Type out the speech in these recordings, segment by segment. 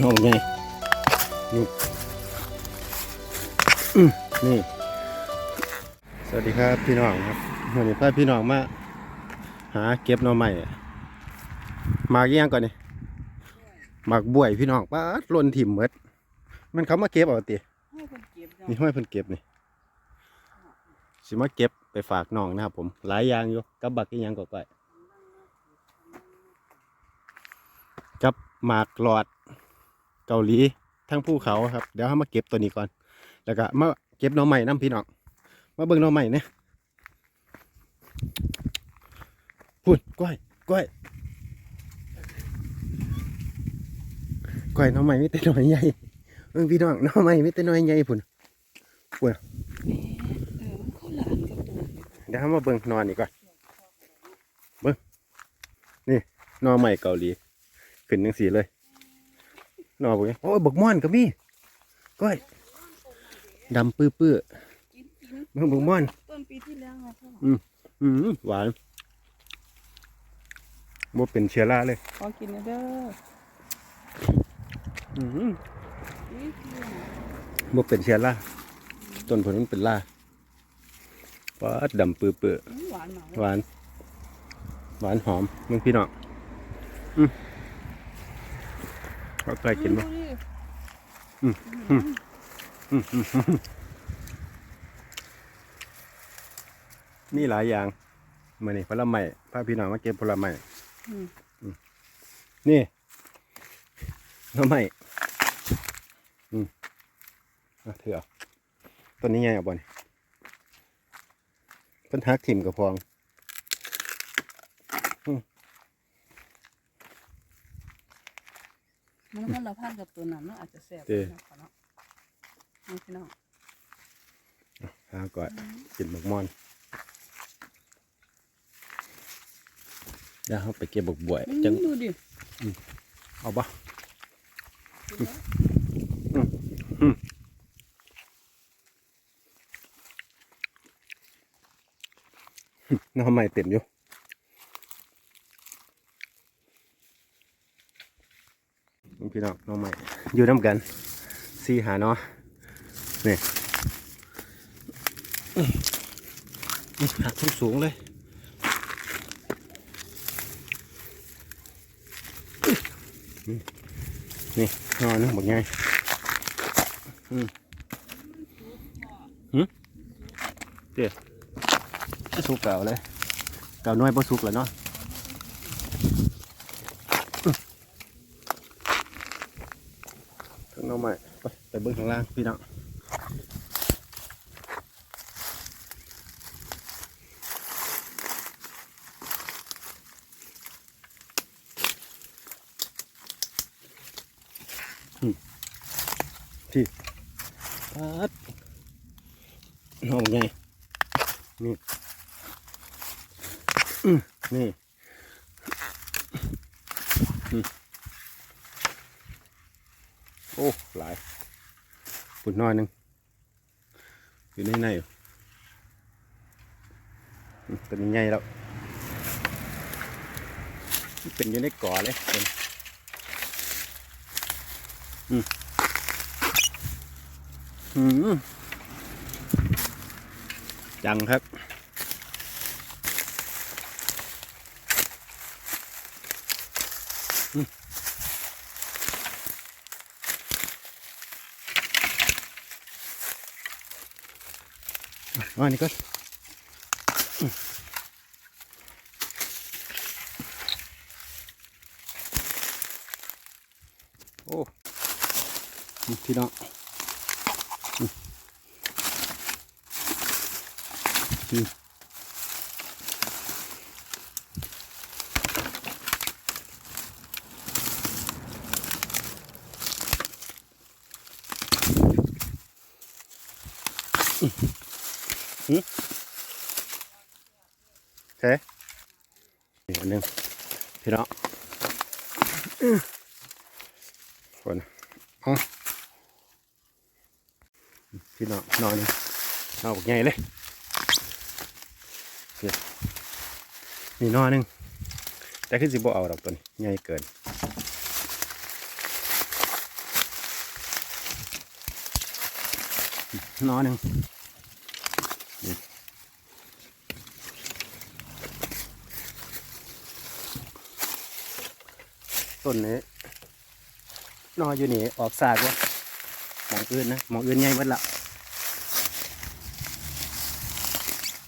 น้องไงนี่อื้อนี่ สวัสดีครับพี่น้องครับวันนี้พาพี่น้องมาหาเก็บหน่อไม้หมากอิหยังก่อนนี่หมากบวยพี่น้องป้าดหล่นถิ่มเมดมันเขามาเก็บเอาติให้คนเก็บเนาะนี่ห้อยเพิ่นเก็บนี่สิมาเก็บไปฝากน้องนะครับผม หลายอย่างอยู่กับบักอีหยังก็ไปกับหมากหลอด เกาหลีทั้งภูเขาครับเดี๋ยวเรามาเก็บตัวนี้ก่อน แล้วก็มาเก็บน่อไม้น้ำพี่น้องมาเบิ่งน่อไม้เนี่ยพุ่นก้อยก้อยก้อยน่อไม้ไม่แต่หน่อยใหญ่เบิ่งพี่น้องน่อไม้ไม่แต่หน่อยใหญ่พุ่นเออมันคนละอันกับตัวเดี๋ยวเรามาเบิ่งนอนนี่ก่อนเบิ่งนี่นอใหม่เกาหลีขึ้นจังสีเลย นอบุ้ยโอ้ยบกม่อนก็มีก้อยดำปื้อปื้อกินกินๆเบิ่งบกม่อนต้นปีที่แล้วไงพ่ออืมหวานบ่เป็นเชื้อราเลยขอกินนะเด้ออืมนี่คือบ่เป็นเชื้อราต้นผลมันเป็นราปาดดำปื้อปื้ออื้อหวานหน่อยๆหวานหวานหอมมึงพี่น้องอืม เอาใกล้กินบ่ดูดิอืมอืมอืมมีหลายอย่างมื่อนี้ผลไม้พาพี่น้องมาเก็บผลไม้นี่หน้ำไม้อืมอ่เถื่อต้นนี้ไงอะบอลเพิ่นทักถิ่มกับพอง มันมันละพันกับตัวนั้นเนาะอาจจะแซ่บนะขอเนาะนี่พี่น้องหาก่อนกินหมกมอนเดี๋ยวเขาไปเก็บบกบวยจังดูดิเอาปะกินแล้วหน้ำไม้เต็มอยู่ พี่น้องน้ำไม้อยู่น้ำกันสี่หาเนาะนี่หักทุกสูงเลยนี่นอนนึงบอกไงอืมหืมเดี๋ยวสุกเก่าเลยเก่าน้อยพอสุกแล้วเนาะข้างนอกใหม่ไปไป เบิ้งข้างล่างพี่น้องอืมพี่ปัดน้องไงนี่นี่อืมโอ้ หลาย ฝุ่นน้อยนึงอยู่ในในอยู่ตัวนี้ใหญ่แล้วเป็นอยู่ในก่อเลยเป็นอืมอืมจังครับ อันนี้ก็โอ้พี่น้องอืม ใช่อีกอันนึงพี่น้องคนอ๋พี่น้องนอนเอาบอกใหญ่เลยนี่นอนนึงแต่ขึ้นสิบ่เอาดอกตัวนี้ใหญ่เกินนอนนึง ต้นนี้นออยู่นี่ออกสากวะหมองอื่นนะหมองอื่นใหญ่หมดละ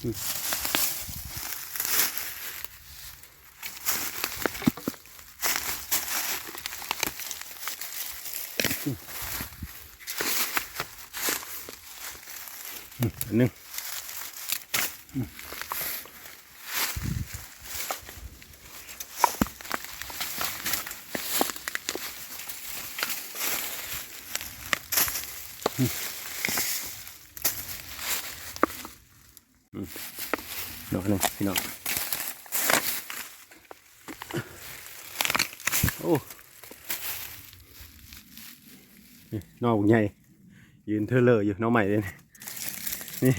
อืมอืมอันหนึ่ง หนอหนึ่งพี่น้องโอ้นอกใหญ่ยืนเธอเลออยู่น้องใหม่เลยนี่นี่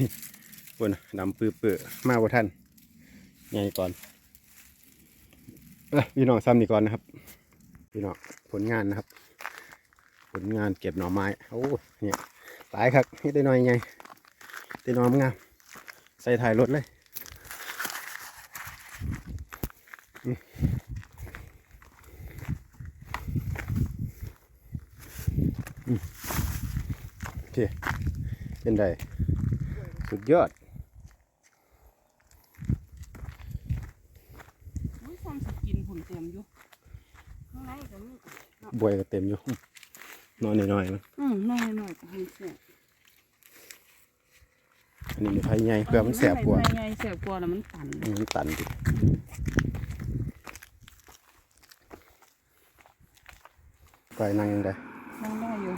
บนดำปื้อเปื้อๆมาบ่ท่านใหญ่ก่อนเอ้ยพี่น้องซ้ำนี่ก่อนนะครับ พี่น้องผลงานนะครับ ผลงานเก็บหน่อไม้โอ้เนี่ยหลายครับนี่ได้หน่อยไงได้หน่อมงามใส่ถ่ายรถเลยอืมอืม โอเคเป็นไดสุดยอดอุ้ยความสกินหุ่นเต็มอยู่ข้างในก็มีบวยก็เต็มอยู่นอนหน่อยๆนะอืมน้อยหน่อยๆก็ให้แสบอันนี้มีไฟใหญ่เพื่อมันแสบกว่าใหญ่ๆแสบกว่าแล้วมันตันอืมมันตันดิ ไปนั่งยังไงนั่งได้อยู่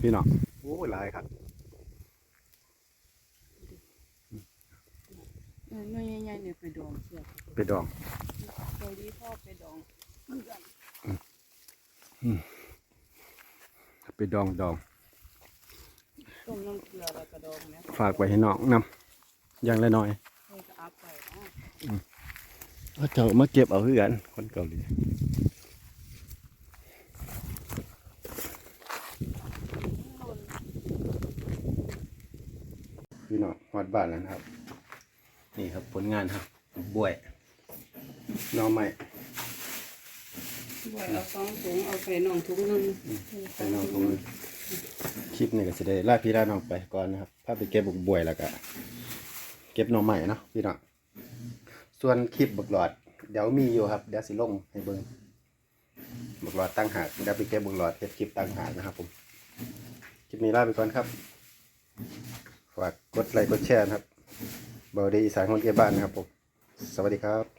พี่น้องโอ้ยหลายครับเออน้อยใหญ่ๆเนี่ยไปดองเสียบไปดองเคยดีพ่อไปดองเหมือนกันไปดองดองต้มน้ำเกลือแล้วก็ดองเนี่ยฝากไว้ให้น้องนำอย่างละหน่อย เคยจะอัพไปเนาะเอาเจ้ามาเก็บเอาเพื่อนคนเกาหลีพี่น้องหอดบ้านแล้วนะครับ นี่ครับผลงานครับบวยหน้อใหม่ด้วยเอาสองถุงเอาไปหนองถุงหนึงไปน้องตรงนี้คลิปนี้ก็จะได้ลาพี่ลาน้องไปก่อนนะครับพาไปเก็บบุกบวยแล้วก็เก็บหน่อใหม่เนาะพี่น้อง ส่วนคลิปบักหลอด เดี๋ยวมีอยู่ครับ เดี๋ยวสิลงให้เบิ่งบักหลอดตั้งหากเดี๋ยวไปเก็บบักหลอดเก็บคลิปตั้งหากนะครับผมคลิปนี้ลาไปก่อนครับฝากกดไลค์กดแชร์นะครับเบาดีอีสานคนเก็บบ้านนะครับผมสวัสดีครับ